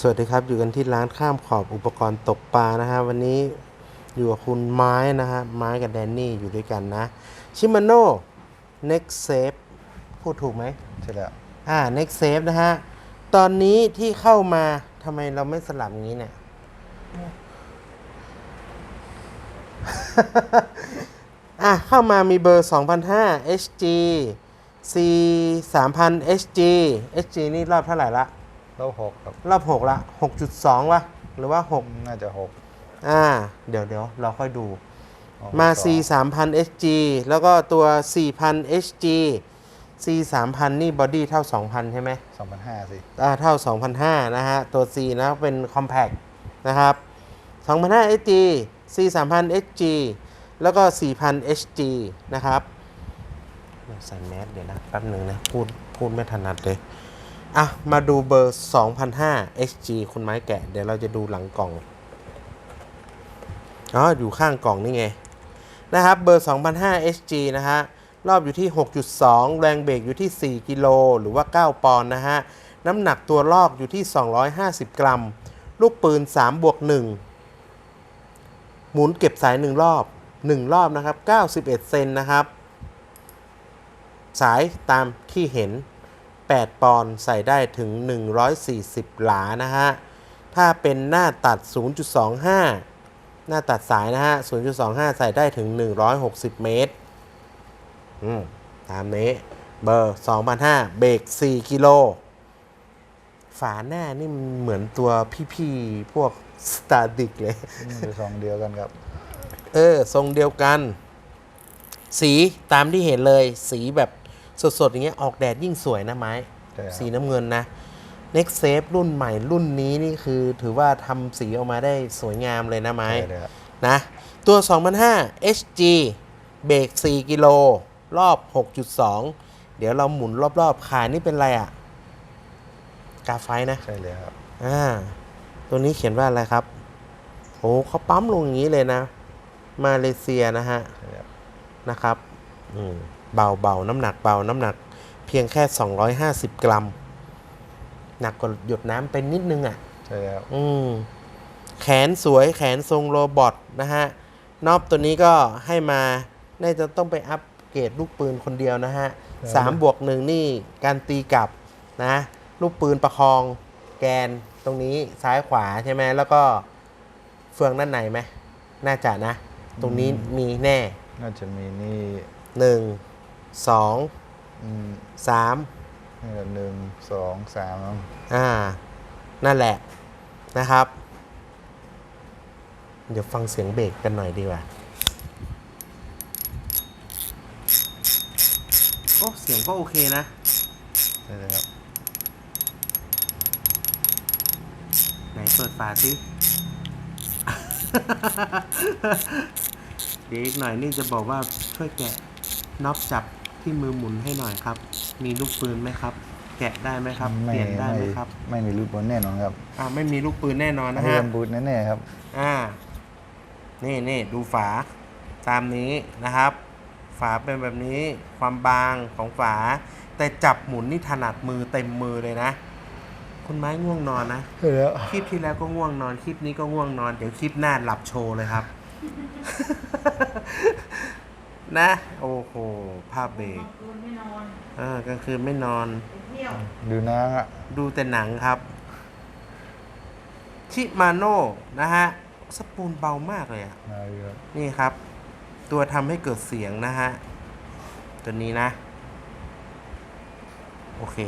สวัสดีครับ อยู่กันที่ร้านข้ามขอบอุปกรณ์ตกปลานะฮะวันนี้อยู่กับคุณไม้นะฮะไม้กับแดนนี่อยู่ด้วยกันนะชิมาโน่ next safe พูดถูกไหมใช่แล้วอ่า next safe นะฮะ ตอนนี้ที่เข้ามาทำไมเราไม่สลับอย่างนี้เนี่ย อะ เข้ามามีเบอร์2005 HG C 3000 HG HG นี่รอบเท่าไหร่ละ โลกหกครับ รอบ6ละ6.2วะหรือว่าน่าจะหก6อ่า เดี๋ยวเดี๋ยวเราค่อยดูอ๋อมาส C อง3000 HG แล้วก็ตัว 4000 HG C 3000นี่บอดี้เท่า 2,000 ใช่ไหมสองพันห้าสิอ่าเท่า 2,500 นะฮะ ตัว C นะเป็น compact นะครับ2,500 HG C 3,000 HG แล้วก็ 4,000 HG นะครับเดี๋ยวใส่แมสเดี๋ยวนะ แป๊บหนึ่งนะ พูดพูดไม่ถนัดเลย อะ มาดูเบอร์2,500 HG คุณไม้แกะ เดี๋ยวเราจะดูหลังกล่อง อ๋อ อยู่ข้างกล่องนี่ไง นะครับ เบอร์2,500 HG นะฮะ รอบอยู่ที่ 6.2 แรงเบรกอยู่ที่ 4 กิโล หรือว่า 9 ปอนด์นะฮะ น้ำหนักตัวลอกอยู่ที่ 250 กรัม ลูกปืน 3 บวก 1 หมุนเก็บสาย 1 รอบ 1 รอบนะครับ 91 เซนนะครับ สายตามที่เห็น 8 ปอนด์ใส่ได้ถึง 140 หลานะฮะ ถ้าเป็นหน้าตัด 0.25 หน้าตัดสายนะฮะ 0.25 ใส่ได้ถึง 160 เมตร อืม ตามนี้ เบอร์2,500เบรก 4 กิโล ฝาหน้านี่มันเหมือนตัวพี่ๆ พวกสตาร์ดิกเลยคือสองเดียวกันครับ เออ ทรงเดียวกัน สีตามที่เห็นเลย สีแบบ สดๆ อย่างเงี้ยออกแดดยิ่งสวยนะไม้ ใช่ครับ สีน้ำเงินนะ Next Safe รุ่นใหม่รุ่นนี้นี่คือถือว่าทำสีออกมาได้สวยงามเลยนะไม้ ใช่เลยครับนะ ตัว 2005 HG เบรก4 กิโล รอบ 6.2 เดี๋ยวเราหมุนรอบๆ ขายนี่เป็นอะไรอะ่ะ กาไฟนะ ใช่เลยครับอ่า ตัวนี้เขียนว่าอะไรครับโอ้เขาปั๊มลงอย่างนี้เลยนะ มาเลเซียนะฮะ ใช่แล้วนะครับ อืม เบาเบาน้ำหนักเบา น้ำหนักเพียงแค่ 250 กรัม หนักกว่าหยดน้ำเป็นนิดนึงอะใช่แล้วอืมแขนสวยแขนทรงโรบอทนะฮะ นอบตัวนี้ก็ให้มา น่าจะต้องไปอัปเกรดลูกปืนคนเดียวนะฮะสามบวกหนึ่งนี่การตีกลับนะ ลูกปืนประคองแกนตรงนี้ซ้ายขวาใช่ไหมแล้วก็เฟืองด้านในไหมน่าจะนะ ตรงนี้มีแน่ น่าจะมีนี่หนึ่ง สองอืมสามนี่แหละหนึ่งสองสามมั้งอ่า นั่นแหละนะครับ เดี๋ยวฟังเสียงเบรกกันหน่อยดีกว่า โอ้เสียงก็โอเคนะ ใช่เลยครับไหนเปิดฝาสิ เดี๋ยวอีกหน่อยนี่จะบอกว่าช่วยแกะน็อปจับ ที่มือหมุนให้หน่อยครับ มีลูกปืนไหมครับ แกะได้ไหมครับ เปลี่ยนได้ไหมครับ ไม่มีรูปบนแน่นอนครับอ่าไม่มีลูกปืนแน่นอนไม่นะมีฮะลำบูดแน่ๆครับ อ่า นี่นี่ดูฝาตามนี้นะครับ ฝาเป็นแบบนี้ความบางของฝา แต่จับหมุนนี่ถนัดมือเต็มมือเลยนะคุณไม้ง่วงนอนนะใช่แล้วคลิปที่แล้วก็ง่วงนอน คลิปนี้ก็ง่วงนอน เดี๋ยวคลิปหน้าหลับโชว์เลยครับ นะ โอ้โห ภาพเบรกคืนไม่นอนเออกลางคืนไม่นอนไปเที่ยวดูนางอะดูแต่หนังครับ ชิมาโน่นะฮะ สปูนเบามากเลยอะมาดูครับนี่ครับ ตัวทำให้เกิดเสียงนะฮะ ตัวนี้นะ โอเค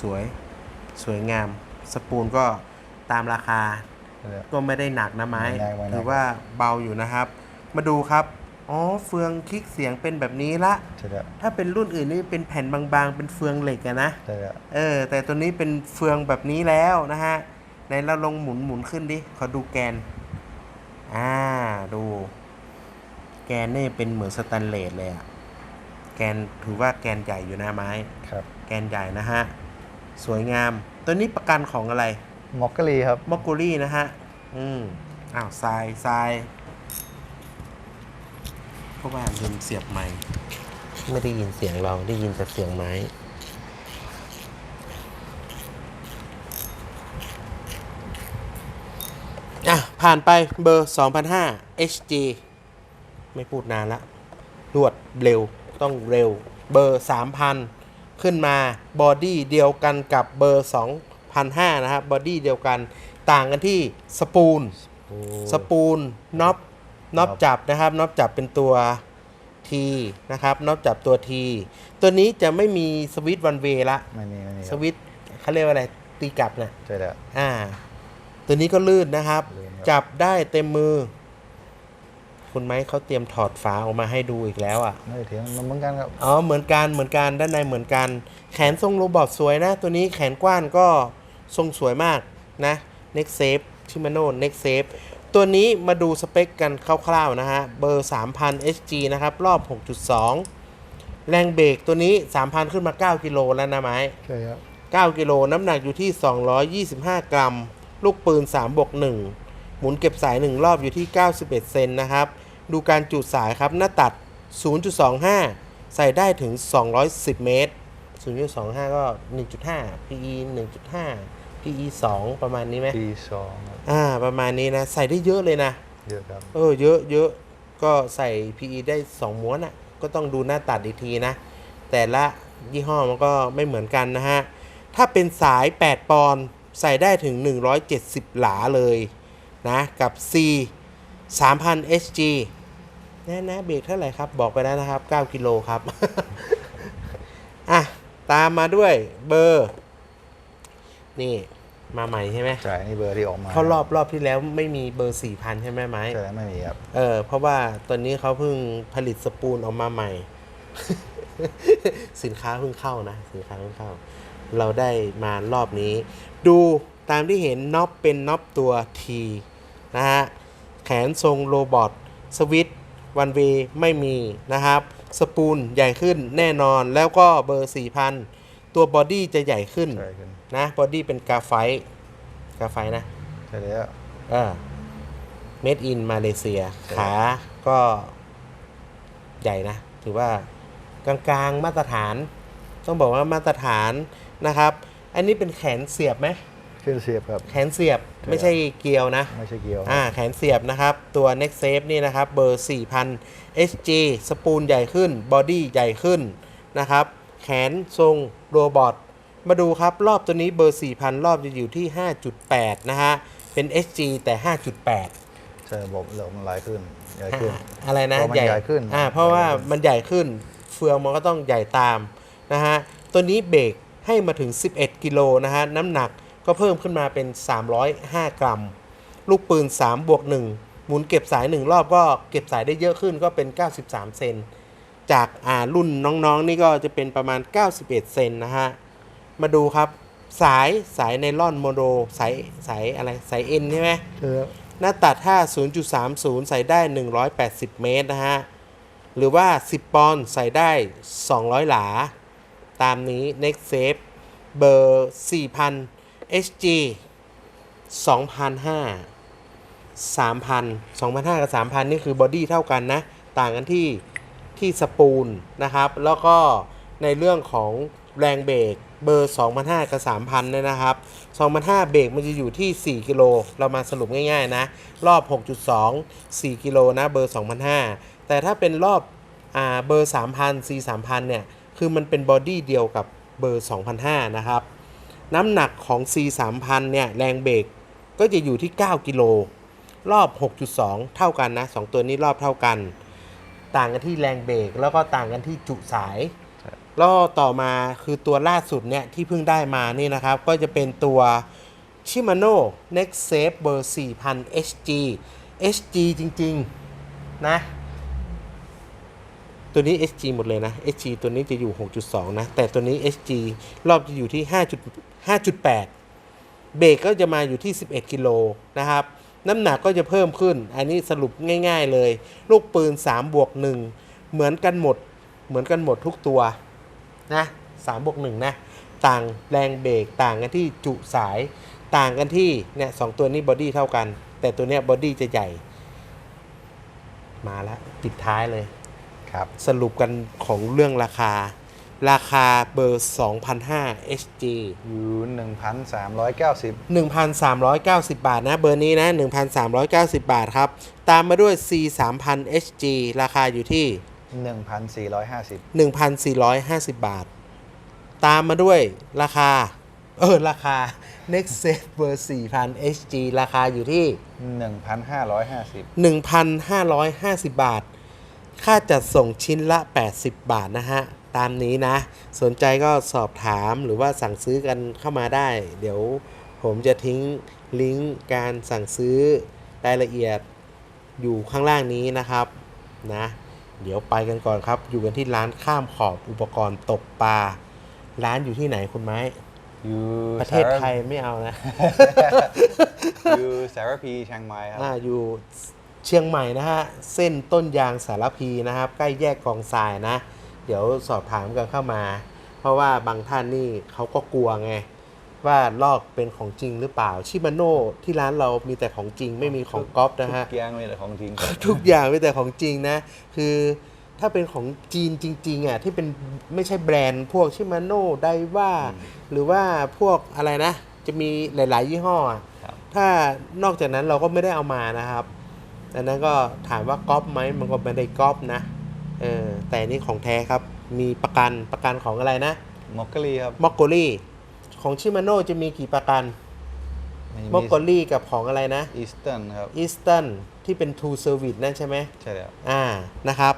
สวย สวยงาม สปูนก็ตามราคาใช่แล้วก็ไม่ได้หนักนะไม้ไม่หนักไม่หนัก ถือว่าเบาอยู่นะครับ มาดูครับ อ๋อเฟืองคลิกเสียงเป็นแบบนี้ละ ใช่แล้วถ้าเป็นรุ่นอื่นนี่เป็นแผ่นบางๆ เป็นเฟืองเหล็กอะนะ ใช่แล้วเออ แต่ตัวนี้เป็นเฟืองแบบนี้แล้วนะฮะในเราลงหมุนหมุนขึ้นดิ ขอดูแกน อ่า ดู แกนนี่เป็นเหมือนสแตนเลสเลยอะแกนถือว่าแกนใหญ่อยู่นะไม้ ครับแกนใหญ่นะฮะ สวยงาม ตัวนี้ประกันของอะไร มอกกะลีครับ มอกกูรี่นะฮะ อืม อ้าวทรายทราย เพราะว่าลืมเสียบไม้ไม่ได้ยินเสียงเราได้ยินแต่เสียงไม้ผ่านไปเบอร์ 2005 HG ไม่พูดนานละรวดเร็วต้องเร็ว เบอร์ 3,000 ขึ้นมาบอดี้เดียวกันกับเบอร์2,500นะครับบอดี้เดียวกันต่างกันที่สปูลโอ้สปูลน็อป น็อปครับจับนะครับน็อปจับเป็นตัว T นะครับน็อปจับตัว T ตัวนี้จะไม่มีสวิตช์วันเวละ ไม่มีไม่มีคสรับวิตช์เขาเรียกว่าอะไรตีกลับนะใช่แล้วอ่า ตัวนี้ก็ลื่นนะครับ ลื่นครับ จับได้เต็มมือ คุณไม้เขาเตรียมถอดฝาออกมาให้ดูอีกแล้วอะ ไม่ได้เถียงมันเหมือนกันครับอ๋อเหมือนกันเหมือนกันด้านในเหมือนกัน แขนทรงโรบอทสวยนะ ตัวนี้แขนกว้านก็ทรงสวยมากนะ Next Safe ชิมาโน่ Next Safe ตัวนี้มาดูสเปคกันคร่าวๆนะฮะ เบอร์ 3,000 HG นะครับ รอบ 6.2 แรงเบรกตัวนี้ 3,000 ขึ้นมา 9 กิโลแล้วนะไม้ใช่ครับ9กิโลน้ำหนักอยู่ที่ 225 กรัม ลูกปืน3บวก1หมุนเก็บสาย 1 รอบอยู่ที่ 91 เซนนะครับ ดูการจุสายครับ หน้าตัด 0.25 ใส่ได้ถึง 210 เมตร 0.25 ก็ 1.5 PE 1.5 PE 2 ประมาณนี้ไหม ปีสองครับอ่า ประมาณนี้นะ ใส่ได้เยอะเลยนะ เยอะครับ เออ เยอะเยอะก็ใส่ PE ได้ 2 ม้วนอะ ก็ต้องดูหน้าตัดอีกทีนะ แต่ละยี่ห้อมันก็ไม่เหมือนกันนะฮะ ถ้าเป็นสาย 8 ปอนด์ใส่ได้ถึง 170 หลาเลยนะ กับ C 3000 HG นะนะเบรกเท่าไหร่ครับ บอกไปแล้วนะครับ 9 กิโลครับ อะ ตามมาด้วยเบอร์ นี่มาใหม่ใช่ไหมใช่นี่เบอร์ที่ออกมาเขารอบรอบที่แล้วไม่มีเบอร์4,000ใช่ไหมไหมใช่ไม่มีครับเออเพราะว่าตอนนี้เขาเพิ่งผลิตสปูนออกมาใหม่ สินค้าเพิ่งเข้านะ สินค้าเพิ่งเข้า เราได้มารอบนี้ ดูตามที่เห็นน็อปเป็นน็อปตัว T นะฮะแขนทรงโรบอทสวิตช์วันเวไม่มีนะครับสปูนใหญ่ขึ้นแน่นอนแล้วก็เบอร์ 4,000 ตัวบอดี้จะใหญ่ขึ้นใช่ขึ้ นนะบอดี้เป็นกาไฟต์กาไฟต์นะใช่แล้วเออ made in มาเลเซีย ขาก็ใหญ่นะ ถือว่ากลางๆมาตรฐาน ต้องบอกว่ามาตรฐานนะครับ อันนี้เป็นแขนเสียบไหมขึ้นเสียบครับ แขนเสียบไม่ใช่เกลียวนะ ไม่ใช่เกียวอ่าแขนเสียบนะครับ ตัว Next Safe นี่นะครับ เบอร์ 4,000 HG สปูลใหญ่ขึ้น บอดี้ใหญ่ขึ้นนะครับ แขนทรงโรบอท มาดูครับรอบตัวนี้เบอร์ 4,000 รอบจะอยู่ที่ 5.8 นะฮะ เป็น HG แต่ 5.8 ใช่ระบบระบบมันหลายขึ้นใหญ่ขึ้นอ่าอะไรนะเพราะมันใหญ่ขึ้นอ่าเพราะว่าใหญ่ขึ้นมันใหญ่ขึ้นเฟืองมันก็ต้องใหญ่ตามนะฮะตัวนี้เบรกให้มาถึง 11 กิโลนะฮะน้ำหนักก็เพิ่มขึ้นมาเป็น 305 กรัม ลูกปืน 3 บวก 1 หมุนเก็บสาย 1 รอบก็เก็บสายได้เยอะขึ้นก็เป็น 93 เซนจากอ่ารุ่นน้องๆนี่ก็จะเป็นประมาณ 91 เซนนะฮะ มาดูครับ สายสายไนล่อนโมโนสายสายอะไรสายเอ็นใช่ไหมใช่แล้วหน้าตัดถ้า0.30 ใส่ได้ 180 เมตรนะฮะ หรือว่า 10 ปอนด์ใส่ได้ 200 หลา ตามนี้ Next Safe เบอร์ 4,000 HG 2,500 3,000 2,500 กับ 3,000 นี่คือบอดี้เท่ากันนะ ต่างกันที่ที่สปูลนะครับ แล้วก็ในเรื่องของแรงเบรก เบอร์ 2,500 กับ 3,000เนี่ยนะครับ 2,500 เบรกมันจะอยู่ที่ 4 กิโล เรามาสรุปง่ายๆนะ รอบ 6.2 4 กิโลนะ เบอร์ 2,500 แต่ถ้าเป็นรอบอ่าเบอร์ 3,000 C 3,000 เนี่ย คือมันเป็นบอดี้เดียวกับเบอร์ 2,500 นะครับ น้ำหนักของ C 3,000 เนี่ย แรงเบรกก็จะอยู่ที่ 9 กิโล รอบ 6.2 เท่ากันนะ 2 ตัวนี้รอบเท่ากัน ต่างกันที่แรงเบรกแล้วก็ต่างกันที่จุสาย แล้วต่อมาคือตัวล่าสุดเนี่ยที่เพิ่งได้มานี่นะครับ ก็จะเป็นตัว Shimano Next Safe เบอร์4000 HG HG จริง ๆ นะ ตัวนี้ HG หมดเลยนะ HG ตัวนี้จะอยู่ 6.2 นะ แต่ตัวนี้ HG รอบจะอยู่ที่ 5 5.8 เบรกก็จะมาอยู่ที่ 11 กิโลนะครับ น้ำหนักก็จะเพิ่มขึ้น อันนี้สรุปง่าย ๆ เลย ลูกปืน 3 บวก 1 เหมือนกันหมด เหมือนกันหมดทุกตัว นะ3บวก1นะ ต่างแรงเบรกต่างกันที่จุสายต่างกันที่เนี่ยสองตัวนี้บอดี้เท่ากัน แต่ตัวเนี้ยบอดี้จะใหญ่ มาแล้วปิดท้ายเลยครับสรุปกันของเรื่องราคา ราคาเบอร์2005 HG อยู่หนึ่งพันสามร้อยเก้าสิบ1,390 บาทนะ เบอร์นี้นะ 1,390 บาทครับ ตามมาด้วย C 3000 HG ราคาอยู่ที่ หนึ่งพันสี่ร้อยห้าสิบ1,450 บาท ตามมาด้วยราคา เออ ราคา Nexus เบอร์4,000 HG ราคาอยู่ที่หนึ่งพันห้าร้อยห้าสิบ1,550 บาท ค่าจัดส่งชิ้นละ 80 บาทนะฮะ ตามนี้นะ สนใจก็สอบถามหรือว่าสั่งซื้อกันเข้ามาได้ เดี๋ยวผมจะทิ้งลิงก์การสั่งซื้อรายละเอียดอยู่ข้างล่างนี้นะครับนะ เดี๋ยวไปกันก่อนครับ อยู่กันที่ร้านข้ามขอบอุปกรณ์ตกปลา ร้านอยู่ที่ไหนคุณไม้ อยู่ประเทศไทยไม่เอานะ อยู่สารพีเชียงใหม่ครับอ่าอยู่เชียงใหม่นะฮะ เส้นต้นยางสารพีนะครับ ใกล้แยกกองทรายนะ เดี๋ยวสอบถามกันเข้ามา เพราะว่าบางท่านนี่เขาก็กลัวไง ว่าลอกเป็นของจริงหรือเปล่าชิมาโน่ที่ร้านเรามีแต่ของจริงไม่มีของก๊อปนะฮะทุกอย่างเลยแต่ของจริง ทุกอย่างมีแต่ของจริงนะ คือถ้าเป็นของจีนจริงๆอะที่เป็นไม่ใช่แบรนด์พวกชิมาโน่ไดว่าหรือว่าพวกอะไรนะ จะมีหลาย ๆ ยี่ห้ออะครับถ้านอกจากนั้นเราก็ไม่ได้เอามานะครับอันนั้นก็ถามว่าก๊อปไหมมันก็ไม่ได้ก๊อปนะเออแต่นี่ของแท้ครับมีประกันประกันของอะไรนะมอกกะลีครับมอกโกลี่ ของชิมาโน่จะมีกี่ประกันมอกโกลี่กับของอะไรนะอีสเทิร์นครับอีสตันที่เป็น True Service นั่นใช่ไหมใช่แล้วอ่านะครับ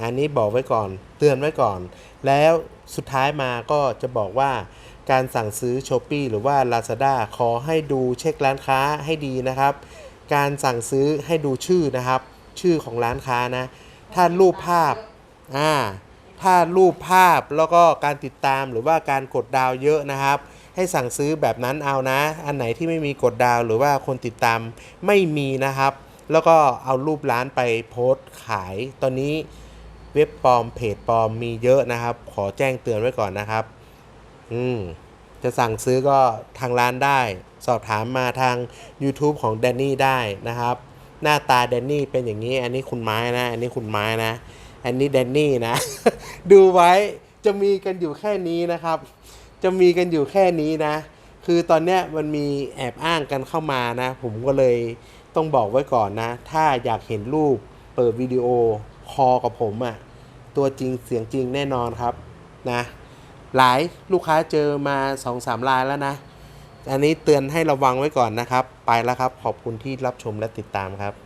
อันนี้บอกไว้ก่อนเตือนไว้ก่อน แล้วสุดท้ายมาก็จะบอกว่าการสั่งซื้อ s h อ p e e หรือว่า Lazada ขอให้ดูเช็คร้านค้าให้ดีนะครับ การสั่งซื้อให้ดูชื่อนะครับ ชื่อของร้านค้านะ ถ้ารูปภาพอ่าถ้ารูปภาพแล้วก็การติดตามหรือว่าการกดดาวเยอะนะครับ ให้สั่งซื้อแบบนั้นเอานะ อันไหนที่ไม่มีกดดาวหรือว่าคนติดตามไม่มีนะครับ แล้วก็เอารูปร้านไปโพสต์ขาย ตอนนี้เว็บปลอมเพจปลอมมีเยอะนะครับ ขอแจ้งเตือนไว้ก่อนนะครับ อืมจะสั่งซื้อก็ทางร้านได้ สอบถามมาทาง YouTube ของแดนนี่ได้นะครับ หน้าตาแดนนี่เป็นอย่างนี้ อันนี้คุณไม้นะ อันนี้คุณไม้นะ อันนี้แดนนี่นะ ดูไว้จะมีกันอยู่แค่นี้นะครับ จะมีกันอยู่แค่นี้นะ คือตอนเนี้ยมันมีแอบอ้างกันเข้ามานะ ผมก็เลยต้องบอกไว้ก่อนนะ ถ้าอยากเห็นรูปเปิดวิดีโอคอกับผมอะ่ะ ตัวจริงเสียงจริงแน่นอนครับนะ หลายลูกค้าเจอมา2อสามรายแล้วนะ อันนี้เตือนให้ระวังไว้ก่อนนะครับ ไปแล้วครับ ขอบคุณที่รับชมและติดตามครับ